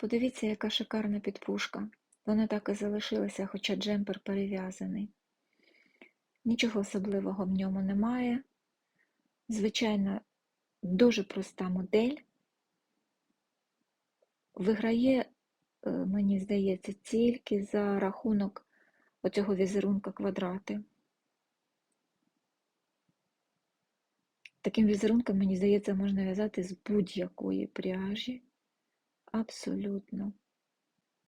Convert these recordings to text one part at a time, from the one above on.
Подивіться, яка шикарна підпушка. Вона так і залишилася, хоча джемпер перев'язаний. Нічого особливого в ньому немає. Звичайно, дуже проста модель. Виграє, е, мені здається, тільки за рахунок оцього візерунка квадрати. Таким візерунком, мені здається, можна в'язати з будь-якої пряжі. Абсолютно.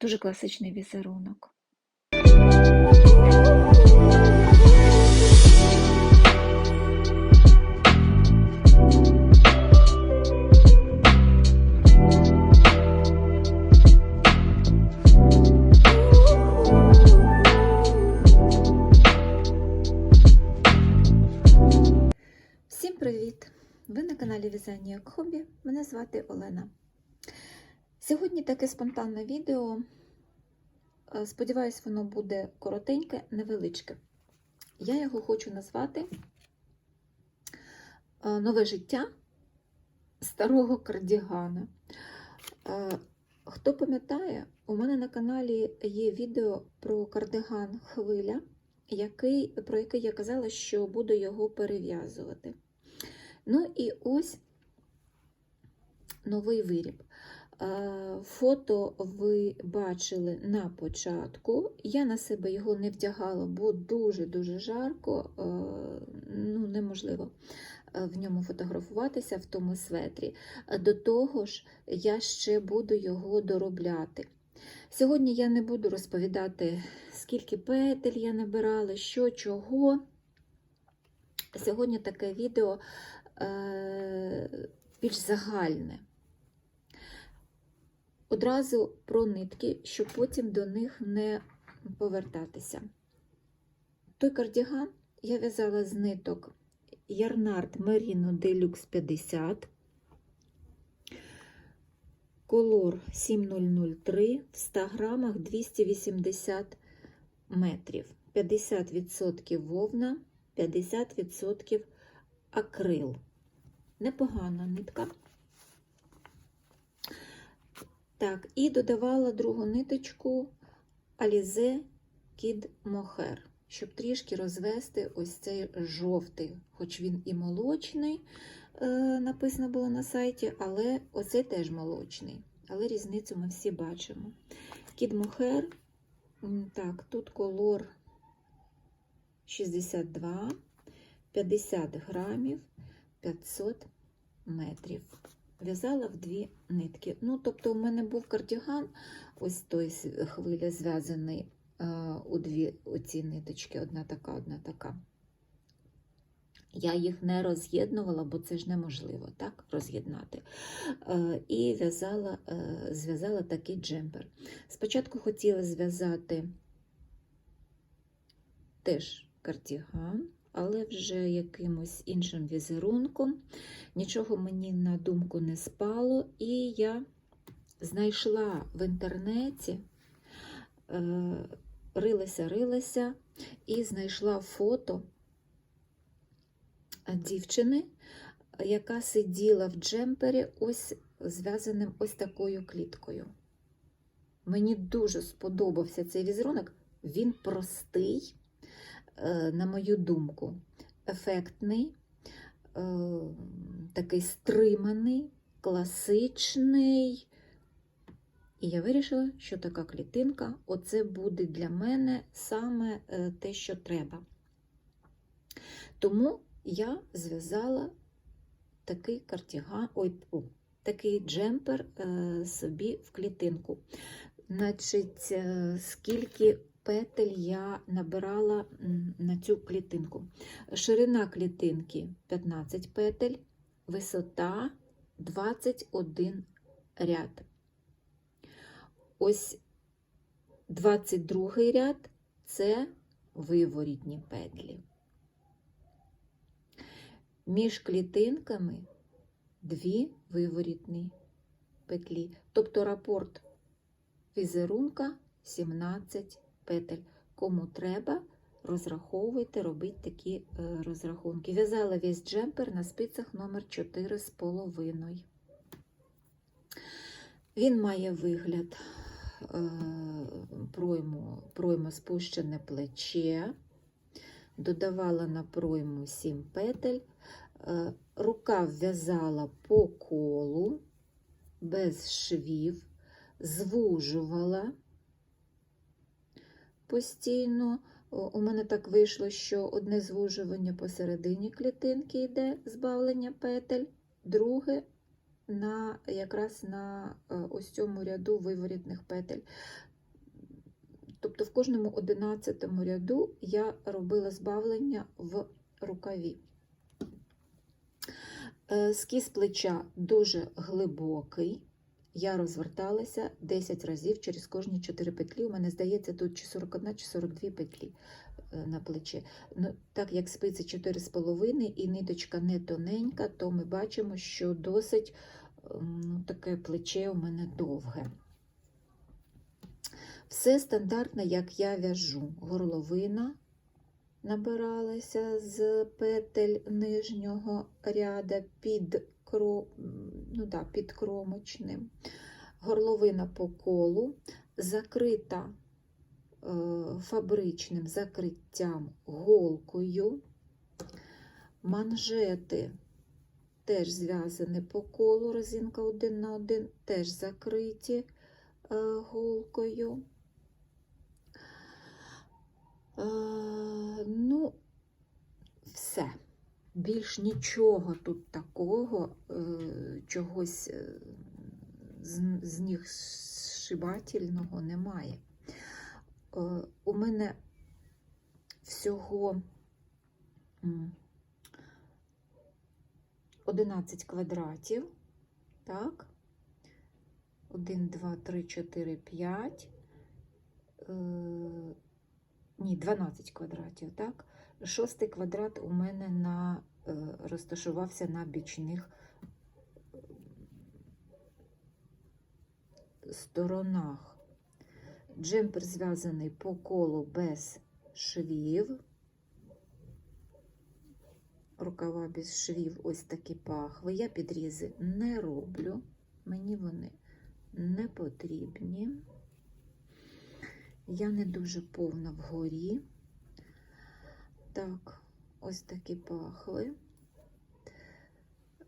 Дуже класичний візерунок. Всім привіт! Ви на каналі В'язання як хобі. Мене звати Олена. Сьогодні таке спонтанне відео. Е, Сподіваюсь, воно буде коротеньке, невеличке. Я його хочу назвати е, Нове життя старого кардігана. Е, Хто пам'ятає, у мене на каналі є відео про кардиган Хвиля, який, про який я казала, що буду його перев'язувати. Ну і ось новий виріб. Е, Фото ви бачили на початку. Я на себе його не вдягала, бо дуже-дуже жарко, е, ну, неможливо е, в ньому фотографуватися в тому светрі. До того ж, я ще буду його доробляти. Сьогодні я не буду розповідати, скільки петель я набирала, що, чого. Сьогодні таке відео більш загальне. Одразу про нитки, щоб потім до них не повертатися. Той кардіган я в'язала з ниток Ярнард Merino Deluxe 50, колор 7003 в 100 грамах 280 метрів, 50% вовна, 50% акрил. Непогана нитка. Так, і додавала другу ниточку Alize Kid Mohair, щоб трішки розвести ось цей жовтий, хоч він і молочний, е, написано було на сайті, але оцей теж молочний. Але різницю ми всі бачимо. Kid Mohair, так, тут колор 62, 50 грамів, 500 метрів. В'язала в дві нитки. Ну, тобто, у мене був кардіган, ось той хвиля зв'язаний е, у дві оці ниточки, одна така, одна така. Я їх не роз'єднувала, бо це ж неможливо так, роз'єднати. Е, і в'язала, е, зв'язала такий джемпер. Спочатку хотіла зв'язати теж кардіган, але вже якимось іншим візерунком. Нічого мені на думку не спало, і я знайшла в інтернеті, е, рилася, рилася, і знайшла фото дівчини, яка сиділа в джемпері, ось зв'язаним ось такою кліткою. Мені дуже сподобався цей візерунок. Він простий, на мою думку, ефектний, е, такий стриманий, класичний. І я вирішила, що така клітинка оце буде для мене саме е, те, що треба. Тому я зв'язала такий картіган, ой, о, такий джемпер е, собі в клітинку. Значить, е, скільки петель я набирала на цю клітинку. Ширина клітинки 15 петель, висота 21 ряд. Ось 22 ряд це виворітні петлі. Між клітинками дві виворітні петлі. Тобто рапорт візерунка 17 петель. Кому треба, розраховуйте, робіть такі е, розрахунки. В'язала весь джемпер на спицях номер 4,5. Він має вигляд е, пройму, пройму спущене плече, додавала на пройму 7 петель, е, рука в'язала по колу, без швів, звужувала постійно. У мене так вийшло, що одне звужування посередині клітинки йде збавлення петель, друге на, якраз на е, ось цьому ряду виворітних петель. Тобто в кожному одинадцятому ряду я робила збавлення в рукаві. Е, Скіз плеча дуже глибокий. Я розверталася 10 разів через кожні 4 петлі. У мене здається, тут чи 41, чи 42 петлі е, на плечі. Ну, так як спиці 4,5 і ниточка не тоненька, то ми бачимо, що досить ем, ну, таке плече у мене довге. Все стандартно, як я в'яжу. Горловина набиралася з петель нижнього ряда під, кро... ну, да, під кромочним. Горловина по колу, закрита е, фабричним закриттям голкою. Манжети теж зв'язані по колу, резинка один на один, теж закриті е, голкою. Е, ну, все. Більш нічого тут такого, е, чогось е, з, з них зшибательного немає. Е, у мене всього м, 11 квадратів. Так. 1, 2, 3, 4, 5. Е, ні, 12 квадратів, так? Шостий квадрат у мене на, е, розташувався на бічних е, сторонах. Джемпер зв'язаний по колу без швів. Рукава без швів, ось такі пахви. Я підрізи не роблю, мені вони не потрібні. Я не дуже повна вгорі. Так, ось такі пахви.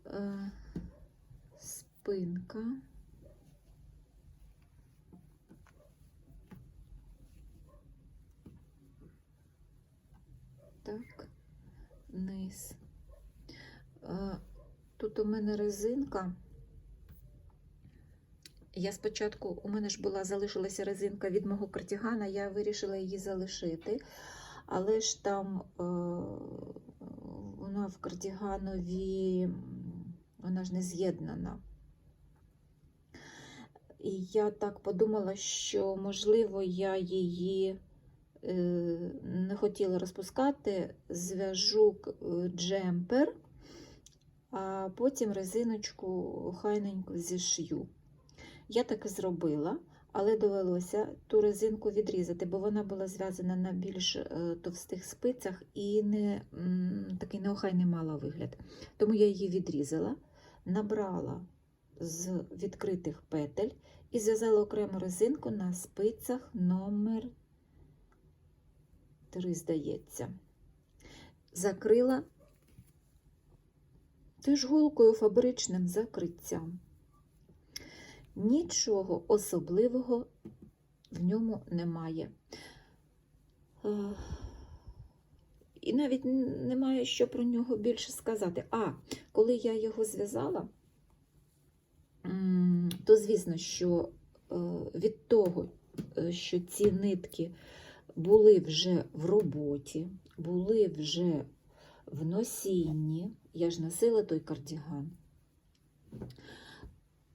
Е, спинка. Так, низ. Е, тут у мене резинка. Я спочатку, у мене ж була залишилася резинка від мого кардігана, я вирішила її залишити, але ж там е, вона в кардіганові, вона ж не з'єднана. І я так подумала, що, можливо, я її е, не хотіла розпускати, зв'яжу е, джемпер, а потім резиночку хайненько зішью. Я так і зробила, але довелося ту резинку відрізати, бо вона була зв'язана на більш е, товстих спицях і не, такий неохайний мала вигляд. Тому я її відрізала, набрала з відкритих петель і зв'язала окрему резинку на спицях номер 3, здається. Закрила теж голкою фабричним закриттям. Нічого особливого в ньому немає. Е, І навіть немає що про нього більше сказати. А, коли я його зв'язала, то звісно, що е, від того, е, що ці нитки були вже в роботі, були вже в носінні, я ж носила той кардіган,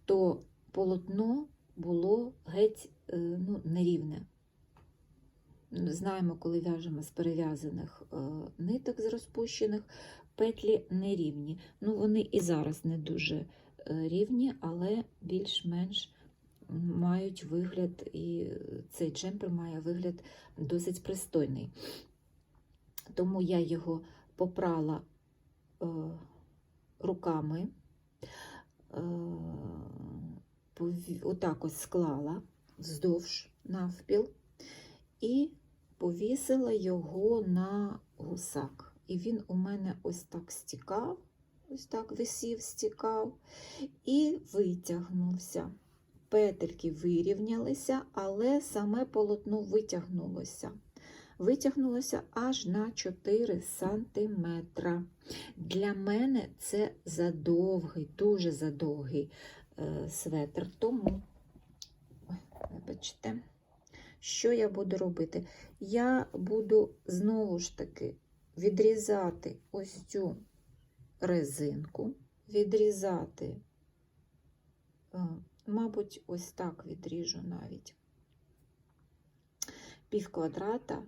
то полотно було геть е, ну, нерівне. Знаємо, коли в'яжемо з перев'язаних е, ниток з розпущених, петлі нерівні. Ну, вони і зараз не дуже е, рівні, але більш-менш мають вигляд, і цей джемпер має вигляд досить пристойний. Тому я його попрала руками. Отак ось склала вздовж навпіл і повісила його на гусак. І він у мене ось так стікав, ось так висів, стікав і витягнувся. Петельки вирівнялися, але саме полотно витягнулося. Витягнулося аж на 4 сантиметра. Для мене це задовгий, дуже задовгий светр. Тому, вибачте, що я буду робити? Я буду знову ж таки відрізати ось цю резинку, відрізати, е, мабуть, ось так відріжу навіть пів квадрата.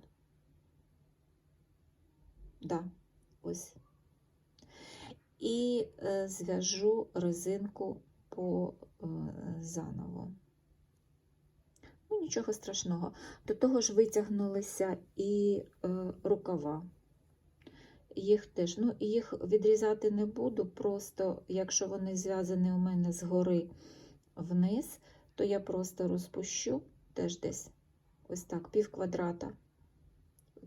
Да, ось. І е, зв'яжу резинку по е, заново. Ну, нічого страшного. До того ж витягнулися і е, рукава. Їх теж, ну, їх відрізати не буду, просто якщо вони зв'язані у мене згори вниз, то я просто розпущу теж десь ось так, пів квадрата.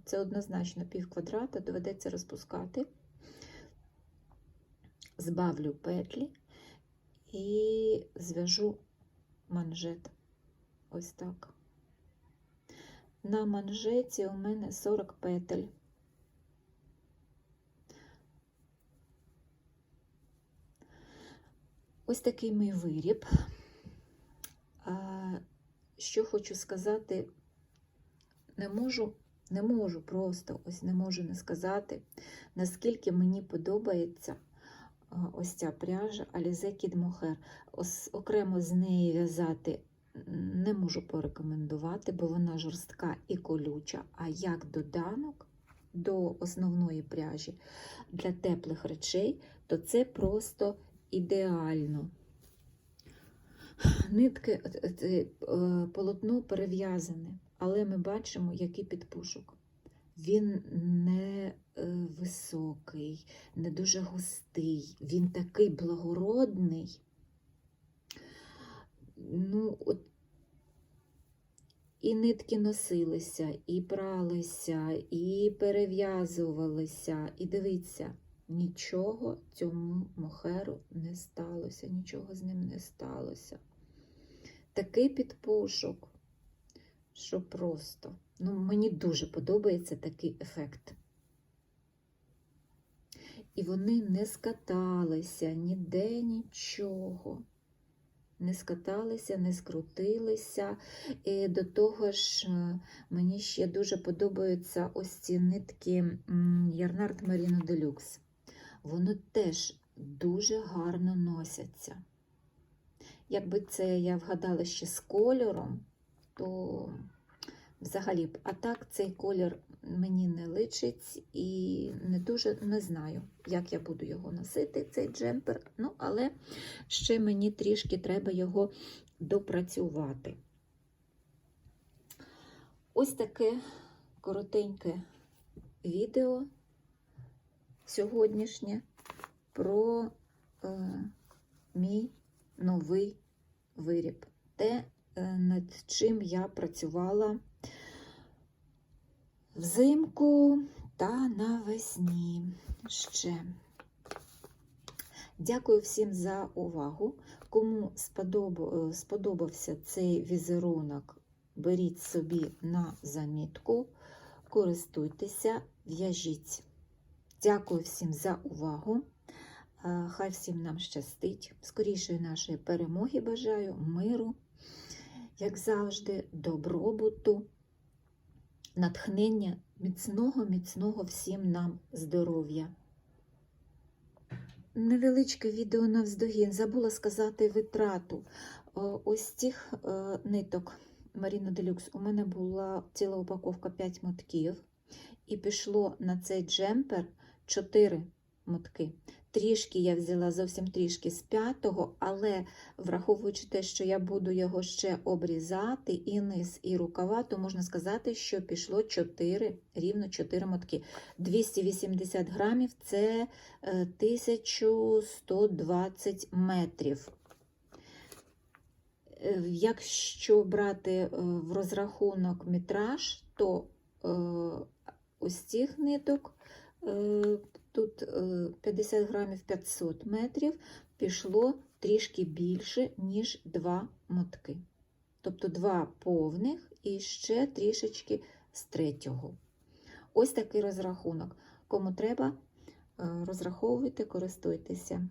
Це однозначно пів квадрата, доведеться розпускати, збавлю петлі і зв'яжу манжет. Ось так. На манжеті у мене 40 петель. Ось такий мій виріб. Що хочу сказати, не можу, не можу просто, ось не можу не сказати, наскільки мені подобається ось ця пряжа Alize Kid Mohair. Окремо з неї в'язати не можу порекомендувати, бо вона жорстка і колюча, а як доданок до основної пряжі для теплих речей, то це просто ідеально. Нитки, е, е, е, полотно перев'язане, але ми бачимо, який підпушок. Він не е, високий, не дуже густий, він такий благородний. Ну, от і нитки носилися, і пралися, і перев'язувалися. І дивіться, нічого цьому мохеру не сталося, нічого з ним не сталося. Такий підпушок, що просто. Ну, мені дуже подобається такий ефект. І вони не скаталися ніде нічого. Не скаталися, не скрутилися. І до того ж, е, мені ще дуже подобаються ось ці нитки Ярнард Marino Deluxe. Вони теж дуже гарно носяться. Якби це я вгадала ще з кольором, то взагалі б, а так цей колір мені не личить і не дуже не знаю, як я буду його носити, цей джемпер. Ну, але ще мені трішки треба його допрацювати. Ось таке коротеньке відео сьогоднішнє про е, мій новий виріб. Те, е, над чим я працювала взимку та навесні ще. Дякую всім за увагу. Кому сподобався цей візерунок, беріть собі на замітку, користуйтеся, в'яжіть. Дякую всім за увагу. Е, Хай всім нам щастить. Скорішої нашої перемоги бажаю, миру, як завжди, добробуту, натхнення, міцного, міцного всім нам здоров'я. Невеличке відео навздогін. Забула сказати витрату. Е, Ось цих е, ниток Marino Deluxe у мене була ціла упаковка 5 мотків, і пішло на цей джемпер 4 мотки. Трішки я взяла зовсім трішки з п'ятого, але враховуючи те, що я буду його ще обрізати, і низ, і рукава, то можна сказати, що пішло 4, рівно 4 мотки. 280 грамів це е, 1120 метрів. Е, Якщо брати е, в розрахунок метраж, то е, ось цих ниток е, тут е, 50 грамів 500 метрів пішло трішки більше, ніж два мотки. Тобто 2 повних і ще трішечки з третього. Ось такий розрахунок. Кому треба, е, розраховуйте, користуйтеся.